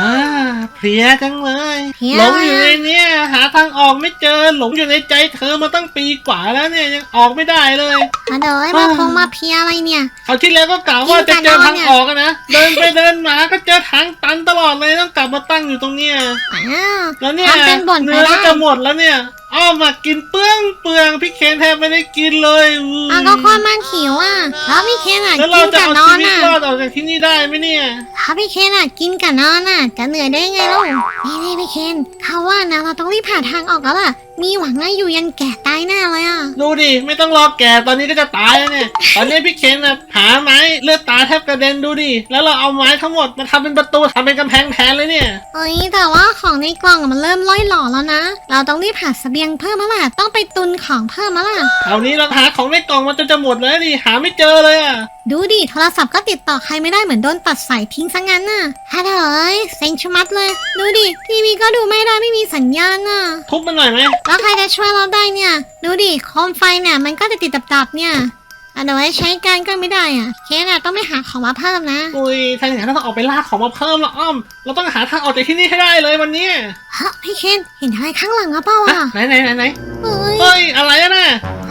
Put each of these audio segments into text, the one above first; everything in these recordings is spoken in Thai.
อ่าเพลียจังเลยเพลีย หลงอยู่ในเนี้ยหาทางออกไม่เจอหลงอยู่ในใจเธอมาตั้งปีกว่าแล้วเนี่ยยังออกไม่ได้เลย มาเดยมาพงมาเพลียอะไรเนี่ย เขาวที่แล้วก็กล่าวว่าจะเจอทางออกอะนะเดินไปเดินมาก็เจอทางตันตลอดเลยต้องกลับมาตั้งอยู่ตรงเนี้ยอ้าวแล้วเนี่ยทำเป็นบ่นไปเนื้อได้ก็จะหมดแล้วเนี่ย อ้อมมากินเปลืองเปลืองพี่เคนแทบไม่ได้กินเลยอุ้ยอะก็คนมันหิวอะแล้วพี่เคนอะแล้วกิเรานจะกับเอานอชีนวิตอะรอดออกจากที่นี่ได้ไหมเนี่ยถ้าพี่เคนอะกินกับนอนอะ จะเหนื่อยได้ไงลูกนี่นี่พี่เคนเขาว่านะเราต้องรีบหาทางออกแล้วล่ะ มีหวังนะอยู่ยันแก่ตายแน่เลยอะดูดิไม่ต้องรอแก่ตอนนี้ก็จะตายแล้วเนี่ย ตอนนี้พี่เคนนะหาไม้เลือดตาแทบกระเด็นดูดิแล้วเราเอาไม้ทั้งหมดมาทำเป็นประตูทำเป็นกำแพงแทนเลยเนี่ย เอ้ยแต่ว่าของในกล่องอะมันเริ่มล่อยหล่อแล้วนะ เราต้องรีบหาเสบียงเพิ่มแล้วล่ะต้องไปตุนของเพิ่มแล้วล่ะ คราวนี้เราหาของในกล่องมันจนจะหมดเลยดิหาไม่เจอเลยอะดูดิ โทรศัพท์ก็ติดต่อใครไม่ได้เหมือนโดนตัดสายทิ้งซะงั้นน่ะฮัลโหลเซ็งชะมัดเลย ดูดิ ทีวีก็ดูไม่ได้ไม่มีสัญญาณน่ะทุบมันหน่อยไหมแล้วใครจะช่วยเราได้เนี่ย ดูดิ โคมไฟเนี่ยมันก็จะติดดับๆเนี่ย อันเอาไว้ใช้การก็ไม่ได้อะ เคสอะต้องไปหาของมาเพิ่มนะ อุ้ยถ้าอย่างนั้นเราต้องออกไปล่าของมาเพิ่มละอ้อม เราต้องหาทางออกจากที่นี่ให้ได้เลยวันเนี้ยฮะพี่เคนเห็นอะไรข้างหลังหรือเปล่าฮะอะไหนไหนไหนไหนเอ้ย เฮ้ยอะไรอะน่ะ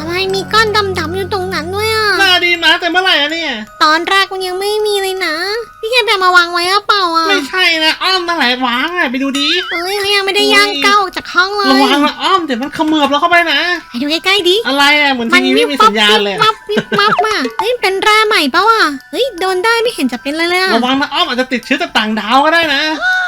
อะไรมีก้อนดำๆอยู่ตรงนั้นด้วยอะ หน้าดีมาแต่เมื่อไหร่อะเนี่ย ตอนแรกมันยังไม่มีเลยนะพี่เคนแบบมาวางไว้หรือเปล่าอะไม่ใช่นะอ้อมตั้งไหนวางอะไปดูดิเอ้ยเขายังไม่ได้ย่างก้าวออกจากห้องเลระยวังนะอ้อมเดี๋ยวมันเขมือบเราเข้าไปนะไปดูใกล้ๆดิ อะไรอะเหมือนทีวีไม่มีสัญญาณเลยมัอะบวิบมับมาเฮ้ยเป็นแร่ใหม่ปะวะเฮ้ยโดนได้ไม่เห็นจะเป็นเลยเลยอะระวังนะอ้อมอาจจะติดเชื้อจากต่างดาวก็ได้นะ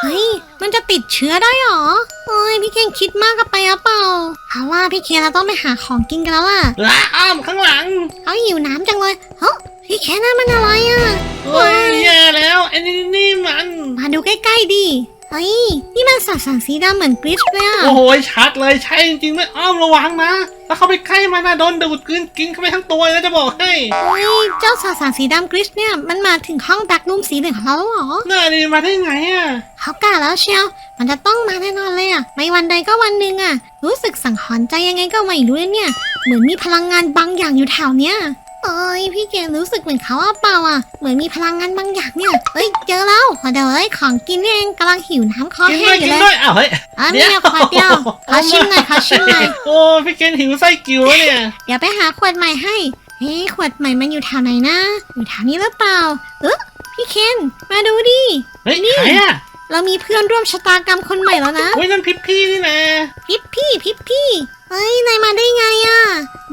เฮ้ย มันจะติดเชื้อได้หรอเฮ้ยพี่เคนคิดมากกับไปหรือเปล่าเขาว่าพี่เคนเราต้องไปหาของกินกันแล้วล่ะละอ้อมข้างหลังเขาหิวน้ำจังเลยเฮ้ยพี่เคนนั่นมันอะไรอะเฮ้ยแย่แล้วไอ้นี่นี่มัน มาดูใกล้ๆดิ เฮ้ย นี่มันสัตว์สังสีดำเหมือนกริชเลยอะโอ้โหชัดเลยใช่จริงๆด้วยอ้อมระวังนะถ้าเข้าไปใกล้มันนะโดนดูดกลืนกินเข้าไปทั้งตัวเลยนะจะบอกให้เฮ้ย เจ้าสัตว์สังสีดำกริชเนี่ย มันมาถึงห้องแบ็กรูมสีเหลืองของเราแล้วเหรอหน้าดีมาได้ไงอะเขากล่าวแล้วเชียว มันจะต้องมาแน่นอนเลยอะ ไม่วันใดก็วันหนึ่งอะ รู้สึกสังหรณ์ใจยังไงก็ไม่รู้เลยเนี่ย เหมือนมีพลังงานบางอย่างอยู่แถวเนี้ย เอ้ยพี่เกดรู้สึกเหมือนเขาว่าเปล่าอะ เหมือนมีพลังงานบางอย่างเนี่ยเอ้ยเจอแล้วขอเดี๋ยวเอ้ยของกินนี่เองกำลังหิวน้ำคอกินแห้ด้วยงอยู่กินเลยด้วยอ้าวเฮ้ยอะนี่เดียวขวดเดียวขอชิมหน่อยขอชิมหน่อยโอ้พี่เคนหิวไส้กิ่วแล้วเนี่ย เดี๋ยวไปหาขวดใหม่ให้เฮ้ยขวดใหม่มันอยู่แถวไหนนะอยู่แถวนี้หรือเปล่าเออพี่เคนมาดูดิ เฮ้ยนี่ใครอะเรามีเพื่อนร่วมชะตากรรมคนใหม่แล้วนะ โอ้ยนั่นพิษพี่นี่นะพิบพี่พิบพี่ เฮ้ยนายมาได้ไงอะ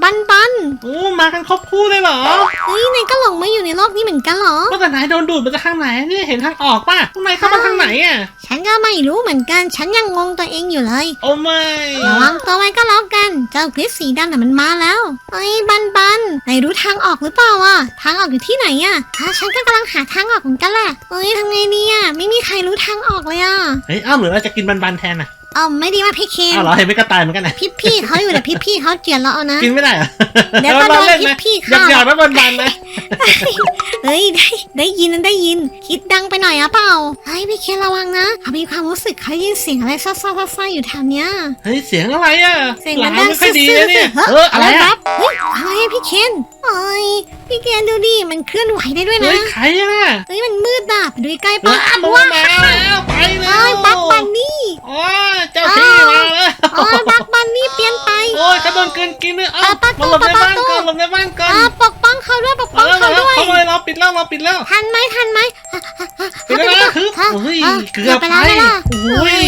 บันบันโอ้มากันครบคู่เลยเหรอเฮ้ยนายก็หลงมาอยู่ในโลกนี้เหมือนกันเหรอว่าแต่นายโดนดูดมาจากทางไหนเนี่ยเห็นทางออกป่ะทำไมเข้ามาทางไหนอะฉันก็ไม่รู้เหมือนกัน ฉันยังงงตัวเองอยู่เลย โอ้ไม่ระวังตัวไว้ก็แล้วกัน เจ้ากริสสีดำน่ะมันมาแล้วเฮ้ยบันบันนายรู้ทางออกหรือเปล่าอะทางออกอยู่ที่ไหนอะฮะฉันก็กำลังหาทางออกเหมือนกันแหละเฮ้ยทำไงดีอะไม่มีใครรู้ทางออกเลยอะเฮ้ยอ้าวเหมือนเราจะกินบันๆแทนอะ อ๋อไม่ดีว่าพี่เคนอ้าวเหรอเห็นไม่กระต่ายเหมือนกันนะพี่พี่เขาอยู่แต่พี่พี่เขาเจียนเราเอานะ กินไม่ได้เหรอเดี๋ยวก็โดนเล่นพี่นะพี่หยอค่ะ กหยอดๆว่าบันๆนะเฮ้ยได้ได้ยินนะได้ยิน คิดดังไปหน่อยอะเปล่าเฮ้ยพี่เคนระวังนะเขามีความรู้สึกเขาได้ยินเสียงอะไรซ่าซ่าซ่าซ่าอยู่แถวเนี้ยเฮ้ยเสียงอะไรอะเสียงหมัลันงดังไม่ค่อยดีซื่อนะๆเนี่ยเฮ้ยเอออะไรคอะรับเฮ้ยอะไรอะพี่เคนเอ้ยพี่เคนดูดิมันเคลื่อนไหวได้ด้วยนะเฮ้ยใครอะเฮ้ยมันมืดอะไปดูใกล้ๆว้าปะวมาแล้วไปแล้เฮ้วย เฮ้ยฮะเกือบไปไปแล้วล่ะโอ้ย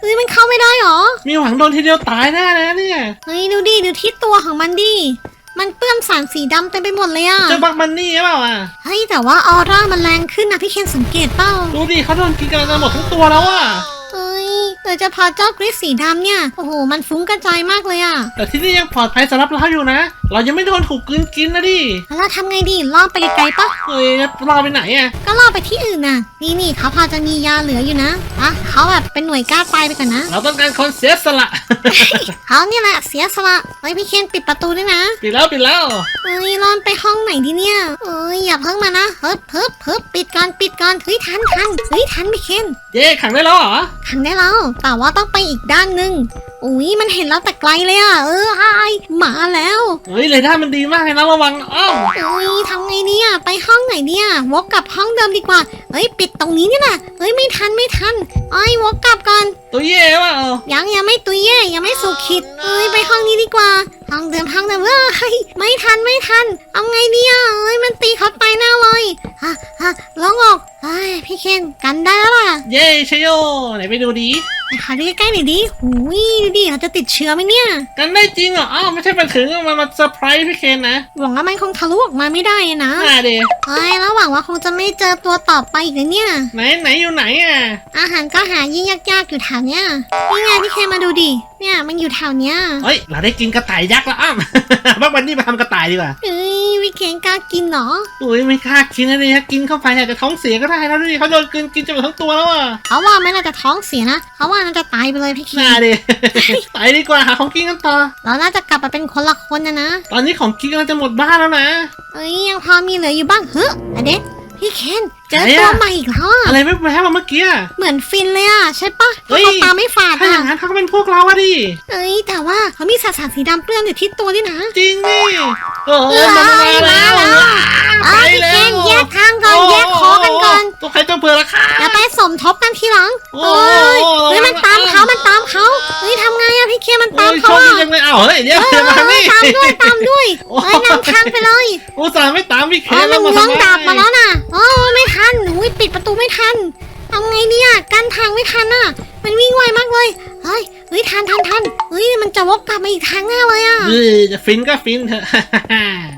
เฮ้ยมันเข้าไม่ได้หรอ มีหวังโดนทีเดียวตายแน่นะเนี่ยเฮ้ยดูดิดูที่ตัวของมันดิมันเปื้อนสารสีดำเต็มไปหมดเลยอะเจอบักมันนี่หรือเปล่าอะเฮ้ยแต่ว่าออร่ามันแรงขึ้นนะพี่เคนสังเกตเปล่าดูดิเขาโดนกินกันหมดทั้งตัวแล้วอะเฮ้ยโดยเฉพาะเจ้ากริสสีดำเนี่ย โอ้โห มันฟุ้งกระจายมากเลยอะ แต่ที่นี่ยังปลอดภัยสำหรับเราอยู่นะ เรายังไม่โดนถูกกลืนกินนะดิแล้วเราทำไงดีล่อไปไกลๆปะเฮ้ยเราไปไหนอะก็ล่อไปที่อื่นน่ะ นี่นี่เขาพอจะมียาเหลืออยู่นะอะเขาแบบเป็นหน่วยกล้าตายไปก่อนนะ เราต้องการคนเสียสละเขาเนี่ยแหละเสียสละเฮ้ยพี่เคนปิดประตูด้วยนะ ปิดแล้วปิดแล้วเฮ้ยร่อนไปห้องไหนดีเนี่ยเอ้ยอย่าเพิ่งมานะเฮิบเฮิบเฮิบปิดก่อนปิดก่อนเฮ้ยทันทันเฮ้ยทันพี่เคนเย้ขังได้แล้วเหรอขังได้แล้วแต่ว่าต้องไปอีกด้านหนึ่งโอ้อุ้ยมันเห็นเราแต่ไกลเลยอะเออไอายมาแล้วเฮ้ยเรดาร์มันดีมากเลยนะระวังนะอ้อมเอ้ยทำไงเนี่ยไปห้องไหนเนี่ยวกกลับห้องเดิมดีกว่าเอ้ยปิดตรงนี้นี่แหละเอ้ยไม่ทันไม่ทันเอ้ยวกกลับก่อนตัวเย่ว่ะเออยังยังไม่ตุยเย่ยังไม่สุขิดเอ้ยไปห้องนี้ดีกว่าห้องเดิมห้องเดิมเอ้ยไม่ทันไม่ทัน เอาไงเนี่ยเอ้ยมันตีเขาตายแน่เลยฮะฮะลองออกเอ้ยพี่เคนกันได้แล้วล่ะเย่ชโยไหนไปดูดิไปขอดูใกล้ๆหน่อยดิหูยดูดิเราจะติดเชื้อไหมเนี่ย กันได้จริงเหรอ อ้าวไม่ใช่มาถึงมันมาเซอร์ไพรส์พี่เคนนะ หวังว่ามันคงทะลุออกมาไม่ได้นะน่าเดเอ้ยแล้วหวังว่าคงจะไม่เจอตัวต่อไปอีกนะเนี่ย ไหนไหนอยู่ไหนอะ อาหารก็หายิ่งยากๆอยู่แถวเนี้ยนี่ไงพี่เคนมาดูดิเนี่ย มันอยู่แถวเนี้ยเฮ้ย เราได้กินกระต่ายยักษ์แล้วอ้าวว่าวันนี้มาทำกระต่ายดีกว่าเอ้ยพี่เคนกล้ากินเหรออุ้ยไม่กล้ากินนะเนี่ยกินเข้าไปอาจจะท้องเสียก็ได้นะดูดิเขาโดนกินกินจนหมดทั้งตัวแล้วอะเขาว่าไม่น่าจะท้องเสียนะเขาว่าน่าจะตายไปเลยพี่เคนน่าเดไปดีกว่าหาของกินกันต่อ เราน่าจะกลับมาเป็นคนละคนนะนะตอนนี้ของกินกำลังจะหมดบ้านแล้วนะ เอ้ยยังพอมีเหลืออยู่บ้างเฮ้ยอเด็กพี่เคนเจอไหนอะตัวใหม่อีกแล้วอะอะไรไม่แพ้มาเมื่อกี้อะเหมือนฟินเลยอะใช่ปะเฮ้ยเขาตาไม่ฝาดถ้าออะย่างนั้นเขาก็เป็นพวกเราอะดิ เอ้ยแต่ว่าเขามีสารสารสีดำเปื้อนอยู่ที่ตัวด้วยนะ จริงดิโอ้โหเอ้ยมันมาแล้วมาแล้ว ไปเอ้ยพี่แล้เคนวแยกทางก่อนแยกคอกันก่อนตัวใครตัวเผื่อละค่ะอย่าไปสมทบกันทีหลังโอ้เอ้ยโหเฮ้ยมันตามเขามันตามเขาเฮ้ยทำไงอะพี่เคนมันตามโอ้ยโชเขาคดีอะจังเลยอ้าวเฮ้ยเดี๋ยวเออเดี๋ยวมานี่ ตามด้วยตามด้วยโอ้ เฮ้ยนำทางไปเลยอุตส่าห์ไม่ตามพี่เคเออแล้มัวนมาเลื้องทำไมดาบมาแล้วน่ะโอ้างไม่ทันอะ มันวิ่งไวมากเลย เฮ้ย เฮ้ยทันทันทัน ฮ้ยมันจะวกกลับมาอีกทางหน้าเลยอะเออจะฟินก็ฟินเถอะ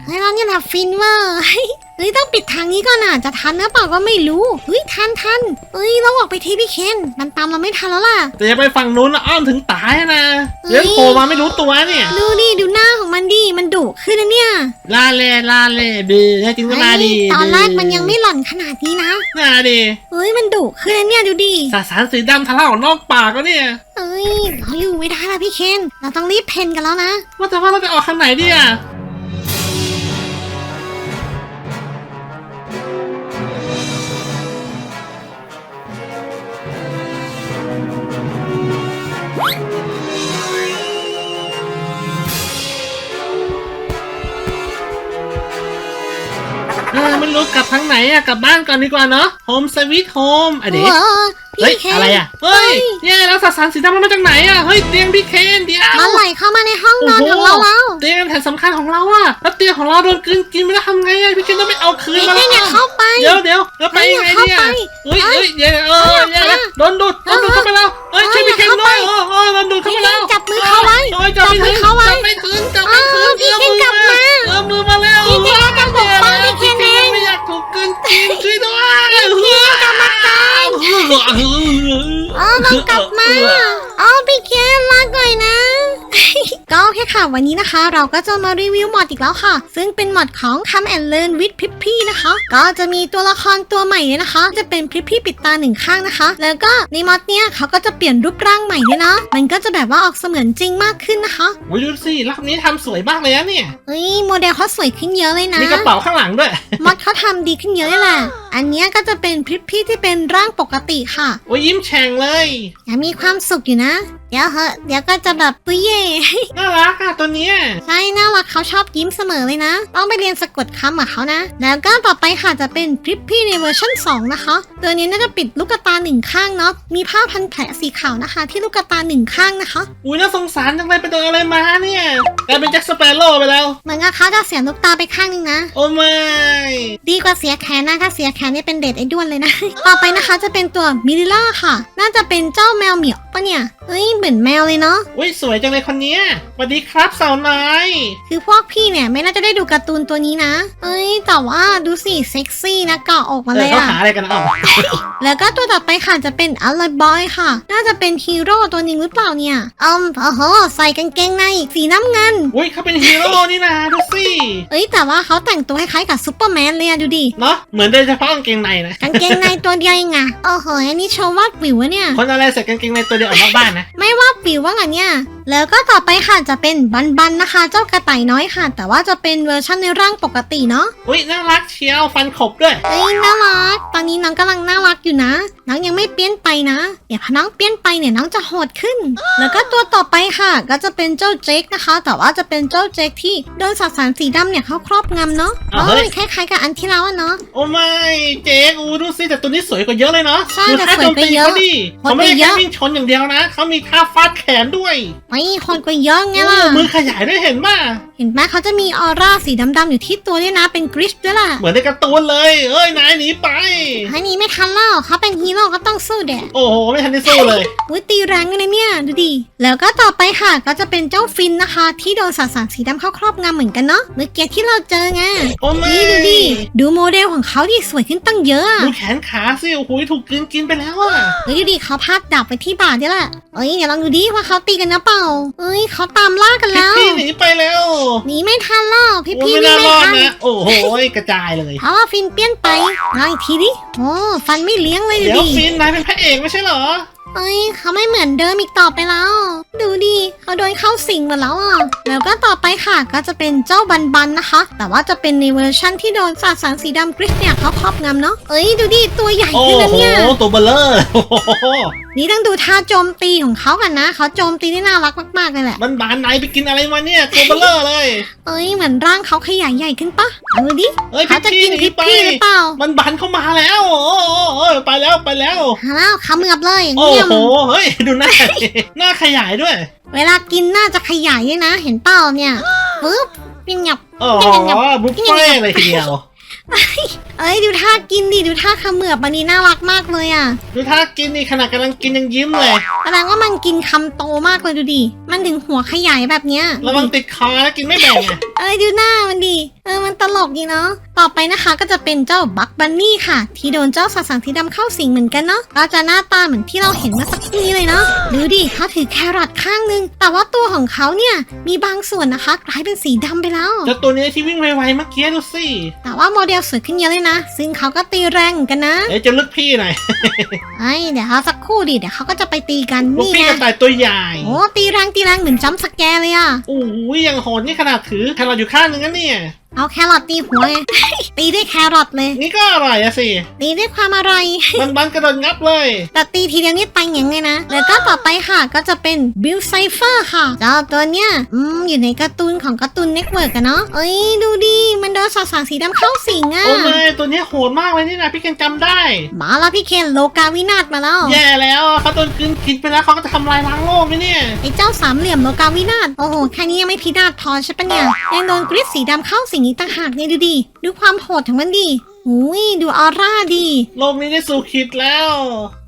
เฮ้ยเราเนี่ยแหละฟินเวอร์เฮ้ยเฮ้ยต้องปิดทางนี้ก่อนอะจะทันหรือเปล่าก็ไม่รู้เฮ้ยทันทันเฮ้ยเราออกไปที่พี่เคนมันตามเราไม่ทันแล้วล่ะแต่อย่าไปฝั่งนู้นนะอ้อมถึงตายนะเดี๋ยวโผล่มาไม่รู้ตัวเนี่ยดูดิดูหน้าของมันดิมันดุขึ้นนะเนี่ยลาเล่ลาเล่บือให้จริงก็มาดีเฮ้ยตอนแรกมันยังไม่หล่อนขนาดนี้นะน่าดีเฮ้ยมันดุขึ้นนะเนี่ยดูดิสาสารสีดำทะเลาะออกนอกปากแล้วเนี่ยเอ้ยเราอยู่ไม่ได้แล้วพี่เคนเราต้องรีบเพนกันแล้วนะ ว่าแต่ว่าเราจะออกทางไหนดีอะเออไม่รู้กลับทางไหนอะ กลับบ้านก่อนดีกว่าเนาะโฮมสวิตโฮมอะเด็ก เออเฮ้ย พี่เคนอะไรอะ เฮ้ยแย่แล้วสสารสีดำมันมาจากไหนอะ เฮ้ยเตียงพี่เคนเดี๋ยว มันไหลเข้ามาในห้องนอนของเราแล้วเตียงแผ่นสำคัญของเราอะแล้วเตียงของเราโดนกลืนกินไปแล้วทำไงอะพี่เคนต้องไปเอาคืนพี่มาเคนอย่าเข้าไป เดี๋ยวเดี๋ยวแล้วไปยังไงเนี่ย เฮ้ยเฮ้ยเดี๋ยวเออเดี๋ยวนะโดนดูดโดนดูดเข้าไปแล้วเฮ้ยช่วยพี่เคนด้วยโอ้โหโดนดูดเข้าไปแล้วจับมือเขาไว้โอ้ยจับไม่ถึงจับมือเขาไว้จับไม่ถึงจับไม่ถึงเออพี่เคนกลับมา เออมือมาแล้วพี่เคนจะปกป้องพี่เคนเองไม่อยา กถูกกลืนตีนช่วยด้วยพี่กรรมการ เออต้องกลับมาอ๋อพี่เคนลาก่อยนะ ก็โอเคค่ะ วันนี้นะคะ เราก็จะมารีวิวมอดอีกแล้วค่ะ ซึ่งเป็นมอดของ Come and Learn with p i p p y นะคะ ก็จะมีตัวละครตัวใหม่เลยนะคะ จะเป็น p i p p y ปิดตาหนึ่งข้างนะคะ แล้วก็ในมอดเนี้ยเขาก็จะเปลี่ยนรูปร่างใหม่ด้วยนะมันก็จะแบบว่าออกเสมือนจริงมากขึ้นนะคะโอ้ยดูสิรอบนี้ทำสวยมากเลยนะเนี่ยเฮ้ยโมเดลเขาสวยขึ้นเยอะเลยนะมีกระเป๋าข้างหลังด้วย มอดเขาทำดีขึ้นเยอะเลยแหละอันเนี้ยก็จะเป็นพริปพี่ที่เป็นร่างปกติค่ะ โอ้ยยิ้มแฉ่งเลย ยังมีความสุขอยู่นะเดี๋ยวเหอะเดี๋ยวก็จะแบบปุยเย่น่ารักอะตัวเนี้ยใช่น่ารักเขาชอบยิ้มเสมอเลยนะ ต้องไปเรียนสะกดคำกับเขานะ แล้วก็ต่อไปค่ะจะเป็นพริปพี่ในเวอร์ชัน2 นะคะ ตัวนี้น่าจะปิดลูกตาหนึ่งข้างเนาะมีผ้าพันแผลสีขาวนะคะ ที่ลูกตาหนึ่งข้างนะคะ อุ้ยน่าสงสารจังเลยไปโดนอะไรมาเนี่ยกลายเป็นแจ็คสเปโร่ไปแล้ว เหมือนกับเขาจะเสียลูกตาไปข้างหนึงนะ โอ้ไม่ดีกว่าเสียแขนนะถ้าเสียแขนนี่เป็นเด็ดไอ้ด้วนเลยนะ ต่อไปนะคะจะเป็นตัวมิลิล่าค่ะ น่าจะเป็นเจ้าแมวเหมียวปะเนี่ยเฮ้ยเหมือนแมวเลยเนาะ อุ้ยสวยจังเลยคนเนี้ยสวัสดีครับสาวน้อยคือพวกพี่เนี่ยไม่น่าจะได้ดูการ์ตูนตัวนี้นะ เอ้ยแต่ว่าดูสิเซ็กซี่นะเกาะอกมาเอเลอยเขาอะหาอะไรกันอะแล้วก็ตัวต่อไปค่ะจะเป็นอัลลบอยค่ะ น่าจะเป็นฮีโร่ตัวหนึ่งหรือเปล่าเนี่ยอืมโอ้โหใส่กางเกงในสีน้ำเงิน อุ้ยเขาเป็นฮีโร่นี่นะดูสิเอ้ยแต่ว่าเขาแต่งตัวคล้ายๆกับซูเปอร์แมนเลยอะดูดิ เนาะเหมือนโดยเฉพาะกางเกงในนะ กางเกงในตัวเดียวเองอะโอ้โหอันนี้โชว์วาดวิวอะเนี่ย คนอะไรใส่กางเกงในตัวเดียวออกนอกบ้านนะ ไม่วาดวิวว่าไงเนี่ย แล้วก็ต่อไปค่ะจะเป็นบันบันนะคะ เจ้ากระต่ายน้อยค่ะ แต่ว่าจะเป็นเวอร์ชันในร่างปกติเนาะอุ้ยน่ารักเชียวฟันขบด้วยเอ้ยน่ารัก ตอนนี้น้องกำลังน่ารักอยู่นะ น้องยังไม่เปลี่ยนไปนะ เดี๋ยวพอน้องเปลี่ยนไปเนี่ยน้องจะโหดขึ้น แล้วก็ตัวต่อไปค่ะ ก็จะเป็นเจ้าเจคนะคะ แต่ว่าจะเป็นเจ้าเจคที่โดนสสารสีดำเนี่ยเขาครอบงำเนาะอ้าวโอ้เฮ้ยยคล้ายๆกับอันที่แล้วอะเนาะ โอ้ไม่เจ๊อูดูสิแต่ตัวนี้สวยกว่าเยอะเลยเนาะใช่ดูแต่ท่าสวยโจมกว่าตีเยอะเขาดิโหดเขาไม่ได้กว่าเยแค่อะวิ่งชนอย่างเดียวนะเขามีท่าฟาดแขนด้วยไม่คนกว่าเยอะไงล่ะโอ้มือขยายด้วยเห็นป่ะเห็นไหมเขาจะมีออร่าสีดำๆอยู่ที่ตัวด้วยนะเป็นกริชด้วยล่ะ เหมือนในการ์ตูนเลยเอ้ยนายหนีไปอันนี้ไม่ ทันแล้วเขาเป็นฮีโร่ก็ต้องสู้เด็โอ้โห ไม่ทันได้สู้เลย อุ้ยตีแรงเลยเนี่ยดูดิแล้วก็ต่อไปค่ะก็จะเป็นเจ้าฟินนะคะ ที่โดนสสารสีดำเข้าครอบงำเหมือนกันเนาะเมื่อกี้ที่เราเจอไงโอ้ไม่นี่ดูดิดูโมเดลของเขาดิสวยขึ้นตั้งเยอะอะดูแขนขาสิโอ้โหถูกกลืนกินไปแล้วอะเฮ้ยดูดิเขาพาดดาบไปที่บ่าด้วยแหละเอ้ยเดี๋ยวลองดูดิว่าเขาตีกันนะเปล่าเอ้ยเขาตามล่ากันพี่แล้วพี่หนีไปแล้วหนีไม่ทันแล้วพี่โอ้พี่ไม่นี่น่าไม่รอดทันนะโอ้โหกระจายเลยเพราะว่าฟินเปี้ยนไปลองอีกทีดิโอ้ฟันไม่เลี้ยงเลยดูเดี๋ยวดิฟินนายเป็นพระเอกไม่ใช่เหรอ เอ้ยเขาไม่เหมือนเดิมอีกต่อไปแล้ว ดูดิเขาโดนเข้าสิงหมดแล้วอะแล้วก็ต่อไปค่ะก็จะเป็นเจ้าบันบันนะคะ แต่ว่าจะเป็นในเวอร์ชั่นที่โดนสาสารสีดำกริชเนี่ยเขาครอบงำเนาะเอ้ยดูดิตัวใหญ่โอ้ขึ้นนะโหเนี่ย ตัวเบลเลอร์โอ้โห นี่ต้องดูท่าโจมตีของเขากันนะเขาโจมตีได้น่ารักมากๆเลยแหละมันบานไหนไปกินอะไรมาเนี่ยตัวเบลเลอร์เลยเอ้ยเหมือนร่างเขาขยายใหญ่ขึ้นปะเอาดูดิเอ้ยเขาจะพี่กินหนีพิษไปพี่หรือเปล่า มันบันเข้ามาแล้วโอ้โหโอ้โหไปแล้วไปแล้วหาแล้วเขาเมือบเลยโอ้เงียบโหเฮ้ยดูหน้าหน้าขยายด้วย เวลากินน่าจะขยายด้วยนะ เห็นเปล่าเนี่ยปึ๊บเป็นหยับโอ้โหบุฟเฟ่เลยทีเดียว เอ้ยดูท่ากินดิดูท่าเขมือบอันนี้น่ารักมากเลยอะดูถ้ากินนี่ขนาดกำลังกินยังยิ้มเลยแสดงว่ามันกินคำโตมากเลยดูดิมันถึงหัวขยายแบบเนี้ยระวังติดคอแล้วกินไม่แบ่งอะเอ้ยดูหน้ามันดิเออมันตลกดีเนาะต่อไปนะคะก็จะเป็นเจ้าบักบันนี่ค่ะ ที่โดนเจ้าสัตว์สังสีดำเข้าสิงเหมือนกันเนาะก็จะหน้าตาเหมือนที่เราเห็นเมื่อสักครู่นี้เลยเนาะดูดิเขาถือแครอทข้างนึง แต่ว่าตัวของเขาเนี่ยมีบางส่วนนะคะกลายเป็นสีดำไปแล้วแล้วตัวนี้ที่วิ่งไวๆเมื่อกี้ดูสิแต่ว่าโมเดลสวยขึ้นเยอะเลยนะ ซึ่งเขาก็ตีแรงเหมือนกันนะเดี๋ยวจะลึกพี่หน่อย ไอ้ยเดี๋ยวเขาสักครู่ดิเดี๋ยวเขาก็จะไปตีกันลูกนี่พี่ไงกระต่ายตัวใหญ่ โอ้ตีแรงตีแรงเหมือนจัมป์สแกร์เลยอะโอ้ยยังโหดนี่ขนาดถือแครอทอยู่ข้างนึงนะเนี่ย เอาแครอทตีหัวไง ตีด้วยแครอทเลย นี่ก็อร่อยอะสิ ตีด้วยความอร่อย มันบันกระโดดงับเลย แต่ตีทีเดียวนี่ไปอย่างไงนะ แล้วก็ต่อไปค่ะก็จะเป็นบิลไซเฟอร์ค่ะเจ้าตัวเนี้ยอืมอยู่ในการ์ตูนของการ์ตูนเน็ตเวิร์กอะเนาะเอ้ยดูดิ มันโดนสสารสีดำเข้าสิงอะโอ้ไม่ตัวนี้โหดมากเลยนี่นะพี่กันจำได้ มาแล้วพี่เคนโลกาวินาศมาแล้ว แย่แล้วเขาโดนกินกินไปแล้วเขาก็จะทำลายล้างโลกไหมเนี่ยไอ้เจ้าสามเหลี่ยมโลกาวินาศโอ้โหแค่นี้ยังไม่พินาศพอใช่ปะเนี่ยยังโดนกริดสีดำเข้าสิงี้ต่างหากเนี่ยดูดิ ดูความโหดของมันดิ อุ้ยดูออร่าดิโลกนี้ได้สู่ขีดแล้ว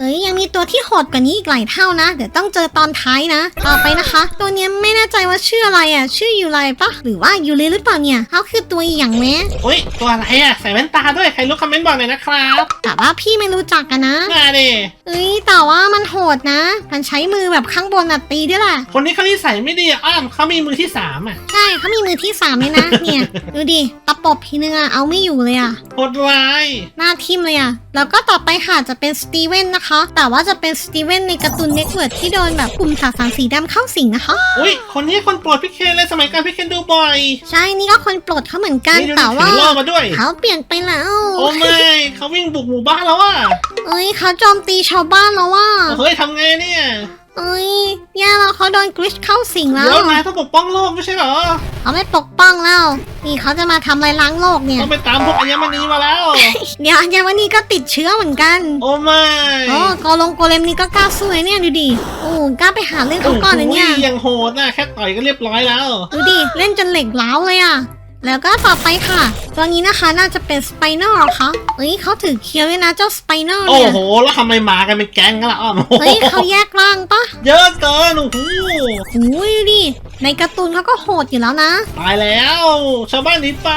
เอ้ยยังมีตัวที่โหดกว่านี้อีกหลายเท่านะ เดี๋ยวต้องเจอตอนท้ายนะ ต่อไปนะคะ ตัวเนี้ยไม่แน่ใจว่าชื่ออะไรอะ ชื่อยูไรปะหรือว่ายูริหรือเปล่าเนี่ยเขาคือตัวอย่างแม้โอ้ย ตัวอะไรอะใส่แว่นตาด้วย ใครรู้คอมเมนต์บอกหน่อยนะครับแต่ว่าพี่ไม่รู้จักกันนะน่าดิเอ้ยแต่ว่ามันโหดนะ มันใช้มือแบบข้างบนอะตีด้วยแหละคนนี้เขาที่ใส่ไม่ดีอะอ้อมเขามีมือที่สามอะใช่เขามีมือที่สามเลยนะ เนี่ยดูดิตะปบทีนึงอะเอาไม่อยู่เลยอะโหดร้ายหน้าทิมเลยอะแล้วก็ต่อไปค่ะจะเป็นสตีเวนนะคะ แต่ว่าจะเป็นสตีเวนในการ์ตูนเน็ตเวิร์ดที่โดนแบบกลุ่มสาสารสีดำเข้าสิงนะคะ อุ้ยคนนี้คนโปรดพี่เคนเลยสมัยก่อนพี่เคนดูบ่อยใช่นี่ก็คนโปรดเขาเหมือนกันนี่ดูแต่ถืว่าอล่อมาด้วย เขาเปลี่ยนไปแล้ว โอ้ไม่เขาวิ่งบุกหมู่บ้านแล้วว่ะเอ้ยเขาโจมตีชาวบ้านแล้วว่า เฮ้ยทำไงเนี่ย เอ้ยแย่แล้วเขาโดนกริชเข้าสิงแล้เดี๋ยววนายต้องปกป้องโลกไม่ใช่เหรอเขาไม่ปกป้องแล้วนี่เขาจะมาทำลายล้างโลกเนี่ย ต้องไปตามพวกอัญมณีมาแล้ว เดี๋ยวอัญมณีก็ติดเชื้อเหมือนกันโอ้ไม่โอ้โกลงโกเลมนี่ก็กล้าสู้เลยเนี่ยดูดิโอ้กล้าไปหาเรื่องเขาก่อนเลยเนี่ย โอ้โหยังโหดนะแค่ต่อยก็เรียบร้อยแล้ว ดูดิเล่นจนเหล็กล้าวเลยอะ แล้วก็ต่อไปค่ะ ตัวนี้นะคะน่าจะเป็นสไปเนอร์ค่ะเฮ้ยเขาถือเคียวเลยนะเจ้าสไปเนอร์โอ้เนี่ยโห แล้วทำไมมากันเป็นแก๊งกันล่ะอ้อมโอ้โหเฮ้ยเขาแยกร่างปะเยอะเกินโอ้โหโอ้ยดูดิ ในการ์ตูนเขาก็โหดอยู่แล้วนะ ตายแล้ว ชาวบ้านหนีไป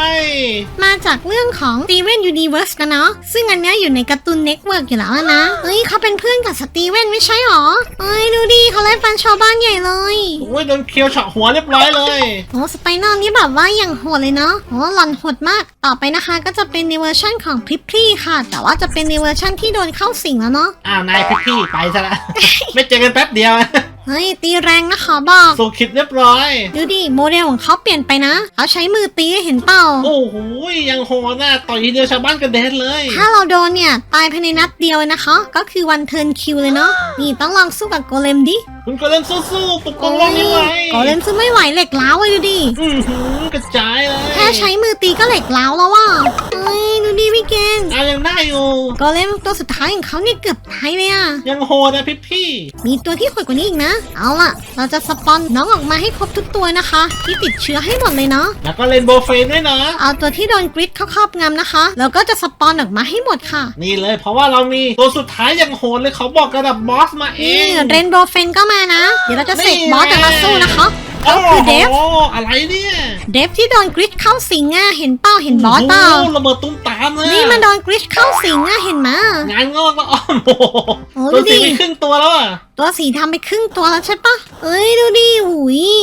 มาจากเรื่องของ Steven Universe กันเนาะ ซึ่งอันเนี้ยอยู่ในการ์ตูนเน็ตเวิร์กอยู่แล้วนะเฮ้ยเขาเป็นเพื่อนกับสตีเวนไม่ใช่หรอเฮ้ยดูดิเขาไล่ฟันชาวบ้านใหญ่เลย โอ้ยโดนเคียวเฉาะหัวเรียบร้อยเลย โอ้สไปเนอร์นี่แบบว่าอย่างโหดเลยเนาะ โอ้หลอนโหดมาก ต่อไปนะคะก็จะเป็นในเวอร์ชั่นของพริปพรี่ค่ะ แต่ว่าจะเป็นในเวอร์ชั่นที่โดนเข้าสิงแล้วเนาะ อ้าวนายพี่พี่ไปซะละ ไม่เจอกันแป๊บเดียว เฮ้ย ตีแรงนะขอบอกสุขิดเรียบร้อย ดูดิ โมเดลของเขาเปลี่ยนไปนะ เขาใช้มือตีเห็นเปล่า โอ้โหยังโหดน่ะต่อยทีเดียวชาวบ้านกระเด็นเลย ถ้าเราโดนเนี่ย ตายภายในนัดเดียวเลยนะคะ ก็คือวันเทิร์นคิวเลยเนาะ นี่ต้องลองสู้กับโกเลมดิ คุณก็เล่นสู้ๆปกป้องโลกนี้ไว้โกเลมสู้ไม่ไหวเหล็กล้าวเลยดูดิ อือหือกระจายเลย แค่ใช้มือตีก็เหล็กล้าวแล้วว่ะเฮ้ยดูดิพี่เกนอะยังได้อยู่โกเลมตัวสุดท้ายของเขาเนี่ยเกือบตายเลยอะยังโหดนะพี่พี่มีตัวที่โหดกว่านี้อีกนะเอาล่ะ เราจะสปอนน้องออกมาให้ครบทุกตัวนะคะ ที่ติดเชื้อให้หมดเลยเนาะ แล้วก็เล่นโบว์เฟนด้วยนะ เอาตัวที่โดนกริดเข้าครอบงำนะคะแล้วก็จะสปอนออกมาให้หมดค่ะ นี่เลย เพราะว่าเรามีตัวสุดท้ายยังโหดเลยเขาบอกระดับบอสมาเอนี่ง เรนโบว์เฟนก็มานะ เดี๋ยวเราจะเสกนี่บอสออกมาสู้นะคะโอ้ ก็โหคือเดฟอะไรเนี่ยเดฟที่โดนกริดเข้าสิงอะเห็นเป้าเห็นบอสเปล่า โโหระเบิดตุ้มตามเลยนี่มันโดนกริดเข้าสิงอะเห็นมะ งานงอกแล้วอ้อมโอ้โหโอ้ตัวดูดิ สีไปครึ่งตัวแล้วอะตัวสีทำไปครึ่งตัวแล้วใช่ปะเอ้ยดูดิหุยเอ้ยมีท่า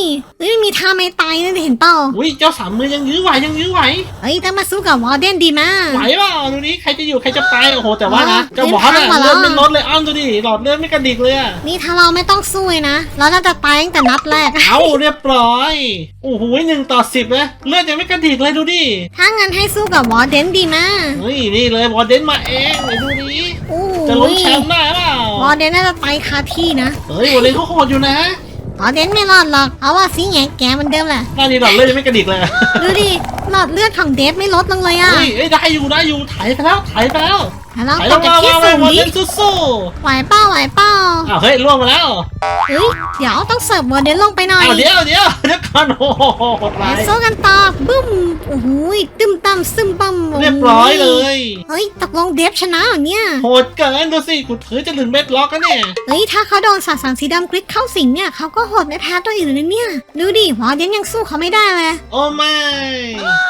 ไม่ตายเลยเห็นเปล่าอุ้ยเจ้าสามมือยังยื้อไหวยังยื้อไหวเอ้ยต้องมาสู้กับวอร์เดนดีมากไหวเปล่าดูนี้ใครจะอยู่ใครจะไปโอ้โหแต่ว่านะอ๋อเจ้าบอสเล่อะนพังมาแล้เลือวดไม่ลดเลยอ้อมดูดิหลอดเลือดไม่กระดิกเลยอะนี่ถ้าเราไม่ต้องสู้เลยนะเราน่าจะตายตั้งแต่นัดแรกเอาเรียบร้อยโอ้โหหนึ่งต่อสิบเลยเลือดยังไม่กระดิกเลยดูดิถ้างั้นให้สู้กับวอร์เดนดีมากเฮ้ยนี่เลยวอร์เดนมาเองไปดูดิโอ้จะลุ้นแชมป์ได้เปล่าวอร์เดนน่าจะตายคาที่นะเฮ้ยวอร์เดนเขาโหดอยู่นะ วอร์เดนไม่รอดหรอกเอาว่าสิแงแกเหมันเดิมแหละหน้านี่หลอดเลือดยังไม่กระดิกเลยดูดิหลอดเลือดของเดฟไม่ลดลงเลยอะเฮ้ยเอ้ยได้อยู่ได้อยู่ไถไปแล้วไถไปแล้ว แล้วลองไถตลกงจากมาที่มาสูมางวอร์ดิเดนสู้ไหวเป้าไหวเป้าๆอ้าวเฮ้ยล่วงมาแล้วเฮ้ยเดี๋ยวต้องเสิร์ฟวอร์เดนลงไปหน่อยอ้าวเดี๋ยวเดี๋ยวเดี๋ยวก่อนโอ้โหโหดไปร้ายสู้กันต่อบึ้มโอ้โหตึมตั้มซึมปั๊มโโหเรียบร้อยเลยเฮ้ยตกลงเดฟชนะเหรอเนี่ยโหดเกินดูสิกูถือจะหลุนเม็ดล็อกกันเนี่ยเฮ้ยถ้าเขาโดนสาสารสีดำกริดเข้าสิงเนี่ยเขาก็โหดไม่แพ้ตัวอื่นเลยเนี่ยดูดิวอร์เดนยังสู้เขาไม่ได้เลยโอ้ไม่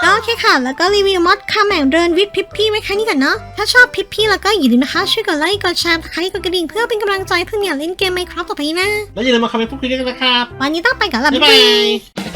ก็โอเคค่ะแล้วก็รีวิวมอดคาแมงเดินวิดพิปพี่ไว้แค่นี้ก่อนเนาะถ้าชอบพิปพี่แล้วก็อย่าลืมนะคะช่วยกดไลค์กดแชร์ใครกดกระดิ่งเพื่อเป็นกำลังใจเพื่อเนี่ยเล่นเกมไมครับต่อไปนะแล้วอย่าลืมมาคอมเมนต์พูดคุยกันนะครับวันนี้ต้องไปก่อนละบ๊ายบ๊ายบาบายย